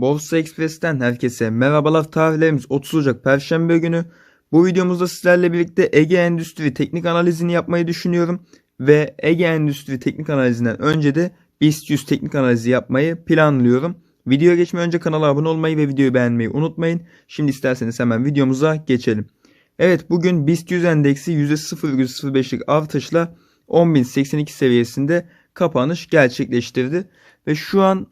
Borsa Express'ten herkese merhabalar. Tarihlerimiz 30 Ocak Perşembe günü. Bu videomuzda sizlerle birlikte Ege Endüstri teknik analizini yapmayı düşünüyorum. Ve Ege Endüstri teknik analizinden önce de BIST 100 teknik analizi yapmayı planlıyorum. Videoya geçmeden önce kanala abone olmayı ve videoyu beğenmeyi unutmayın. Şimdi isterseniz hemen videomuza geçelim. Evet bugün BIST 100 endeksi %0,05'lik artışla 10.082 seviyesinde kapanış gerçekleştirdi. Ve şu an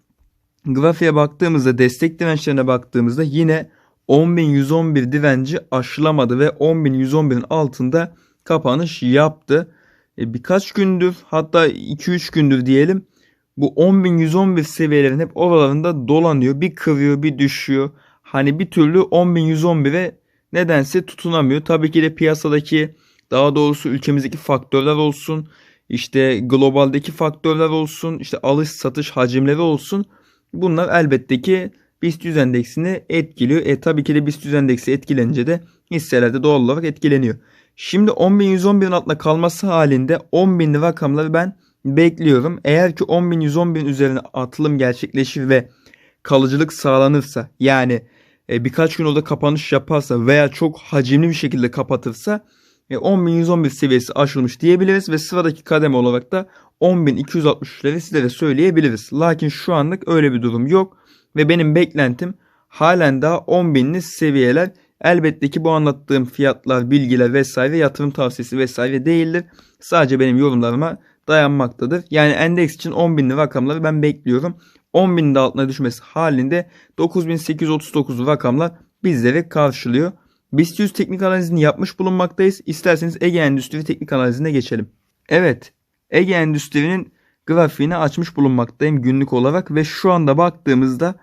grafiğe baktığımızda destek dirençlerine baktığımızda yine 10.111 direnci aşılamadı ve 10.111'in altında kapanış yaptı. E, birkaç gündür hatta 2-3 gündür diyelim bu 10.111 seviyelerin hep oralarında dolanıyor. Bir kırıyor bir düşüyor. Hani bir türlü 10.111'e nedense tutunamıyor. Tabii ki de piyasadaki daha doğrusu ülkemizdeki faktörler olsun. işte globaldeki faktörler olsun. işte alış satış hacimleri olsun. Bunlar elbette ki BIST 100 endeksini etkiliyor. E tabii ki de BIST 100 endeksi etkilenince de hisseler de doğal olarak etkileniyor. Şimdi 10.111'in altında kalması halinde 10.000'li rakamları ben bekliyorum. Eğer ki 10.111'in üzerine atılım gerçekleşir ve kalıcılık sağlanırsa yani e, birkaç gün orada kapanış yaparsa veya çok hacimli bir şekilde kapatırsa e, 10.111 seviyesi aşılmış diyebiliriz ve sıradaki kademe olarak da 10.263'leri sizlere söyleyebiliriz. Lakin şu anlık öyle bir durum yok ve benim beklentim halen daha 10.000'li seviyeler. Elbette ki bu anlattığım fiyatlar, bilgiler vesaire yatırım tavsiyesi vesaire değildir. Sadece benim yorumlarıma dayanmaktadır. Yani endeks için 10.000'li rakamları ben bekliyorum. 10.000'in de altına düşmesi halinde 9.839 rakamlar bizleri karşılıyor. BIST 100 teknik analizini yapmış bulunmaktayız. İsterseniz Ege Endüstri teknik analizine geçelim. Evet, Ege Endüstri'nin grafiğini açmış bulunmaktayım günlük olarak ve şu anda baktığımızda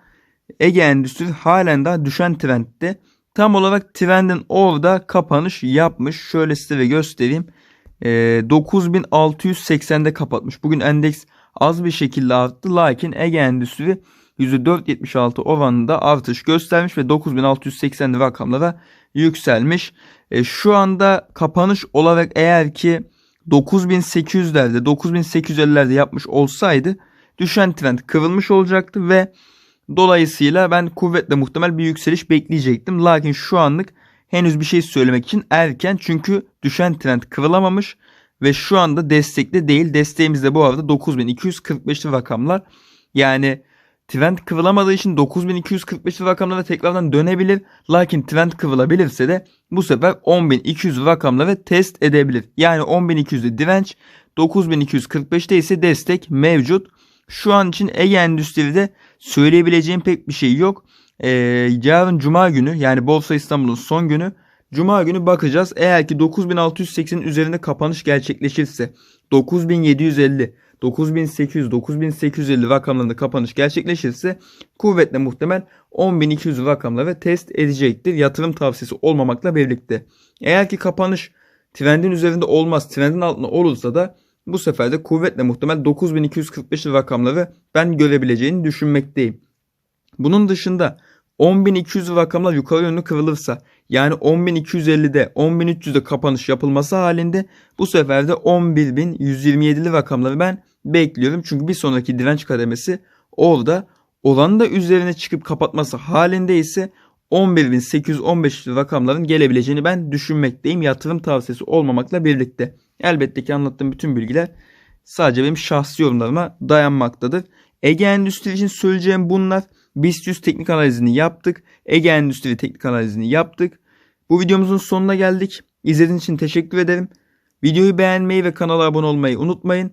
Ege Endüstri halen daha düşen trendde. Tam olarak trendin orada kapanış yapmış. Şöyle size de göstereyim. E, 9680'de kapatmış. Bugün endeks az bir şekilde arttı. Lakin Ege Endüstri %4.76 oranında artış göstermiş ve 9680'li rakamlara yükselmiş. E, şu anda kapanış olarak eğer ki 9800'lerde 9850'lerde yapmış olsaydı düşen trend kırılmış olacaktı ve dolayısıyla ben kuvvetle muhtemel bir yükseliş bekleyecektim. Lakin şu anlık henüz bir şey söylemek için erken çünkü düşen trend kırılamamış ve şu anda destekte değil. Desteğimiz de bu arada 9245'li rakamlar. Yani trend kıvılamadığı için 9245 rakamlara tekrardan dönebilir. Lakin trend kıvılabilirse de bu sefer 10200 rakamları test edebilir. Yani 10200'de direnç 9245'te ise destek mevcut. Şu an için Ege Endüstri'de söyleyebileceğim pek bir şey yok. Ee, yarın Cuma günü yani Borsa İstanbul'un son günü Cuma günü bakacağız. Eğer ki 9680'in üzerinde kapanış gerçekleşirse 9750 9800 9850 rakamlarında kapanış gerçekleşirse kuvvetle muhtemel 10200 rakamları test edecektir. Yatırım tavsiyesi olmamakla birlikte. Eğer ki kapanış trendin üzerinde olmaz, trendin altında olursa da bu sefer de kuvvetle muhtemel 9245 rakamları ben görebileceğini düşünmekteyim. Bunun dışında 10.200 rakamlar yukarı yönlü kırılırsa yani 10.250'de 10.300'de kapanış yapılması halinde bu sefer de 11.127'li rakamları ben bekliyorum. Çünkü bir sonraki direnç kademesi orada oranın da üzerine çıkıp kapatması halinde ise 11.815 rakamların gelebileceğini ben düşünmekteyim. Yatırım tavsiyesi olmamakla birlikte. Elbette ki anlattığım bütün bilgiler sadece benim şahsi yorumlarıma dayanmaktadır. Ege Endüstri için söyleyeceğim bunlar. BIST 100 teknik analizini yaptık. Ege Endüstri teknik analizini yaptık. Bu videomuzun sonuna geldik. İzlediğiniz için teşekkür ederim. Videoyu beğenmeyi ve kanala abone olmayı unutmayın.